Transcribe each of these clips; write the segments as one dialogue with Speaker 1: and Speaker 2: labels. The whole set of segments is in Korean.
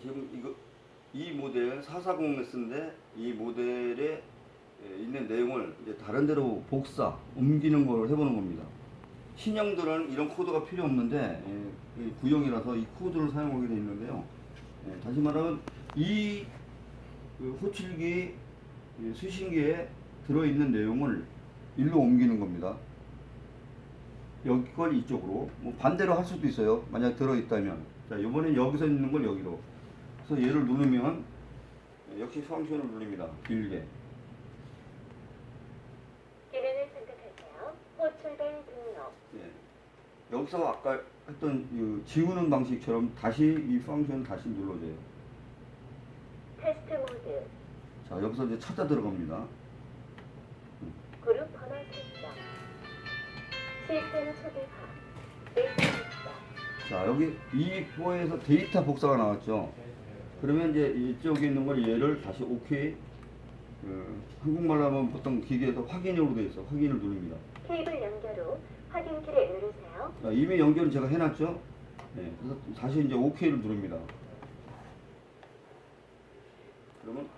Speaker 1: 지금 이거 이 모델 440S인데 이 모델에 예, 있는 내용을 이제 다른 데로 복사, 옮기는 걸 해보는 겁니다. 신형들은 이런 코드가 필요 없는데 예, 이 구형이라서 이 코드를 사용하게 되어 있는데요. 예, 다시 말하면 이그 호출기 이 수신기에 들어있는 내용을 일로 옮기는 겁니다. 여기 걸 이쪽으로 뭐 반대로 할 수도 있어요. 만약 들어있다면 자 이번엔 여기서 있는 걸 여기로 그래서 얘를 누르면 역시 펑션을 누릅니다. 길게
Speaker 2: 기능을 선택하세요. 호출된 등록.
Speaker 1: 예. 여기서 아까 했던 이 지우는 방식처럼 다시 이 펑션 다시 눌러줘요.
Speaker 2: 테스트 모드.
Speaker 1: 자 여기서 이제 찾아 들어갑니다.
Speaker 2: 그룹 번호 설정. 시스템 초기화. 데이터 복사.
Speaker 1: 자 여기 이 포에서 데이터 복사가 나왔죠. 그러면 이제 이쪽에 있는 걸 얘를 다시 오케이 그 한국말로 하면 보통 기계에서 확인으로 돼 있어. 확인을 누릅니다.
Speaker 2: 케이블 연결 후 확인키를 누르세요.
Speaker 1: 자, 이미 연결은 제가 해놨죠. 네, 그래서 다시 이제 오케이를 누릅니다. 그러면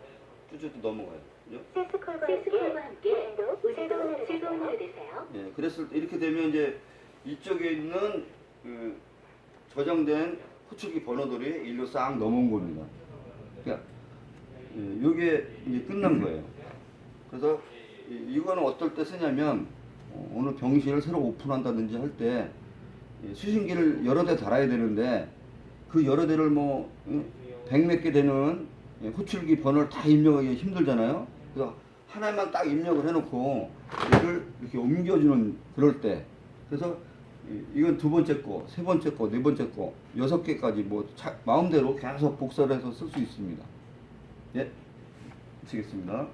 Speaker 1: 쭉쭉 넘어가요. 그죠?
Speaker 2: 시스콜과 시스콜과 함께 즐거운 즐거운 하루 되세요.
Speaker 1: 예, 그랬을 때 이렇게 되면 이제 이쪽에 있는 그 저장된 호출기 번호들이 일로 싹 넘어온 겁니다. 그러니까 예, 요게 이제 끝난 거예요. 그래서 이- 이거는 어떨 때 쓰냐면 어, 어느 병실을 새로 오픈한다든지 할 때 수신기를 여러 대 달아야 되는데 그 여러 대를 뭐 백몇 개 되는 예, 호출기 번호를 다 입력하기 힘들잖아요. 그래서 하나만 딱 입력을 해놓고 이걸 이렇게 옮겨주는 그럴 때 그래서 이- 이건 두 번째 거, 세 번째 거, 네 번째 거, 여섯 개까지 뭐 자- 마음대로 계속 복사를 해서 쓸 수 있습니다. 예, 마치겠습니다.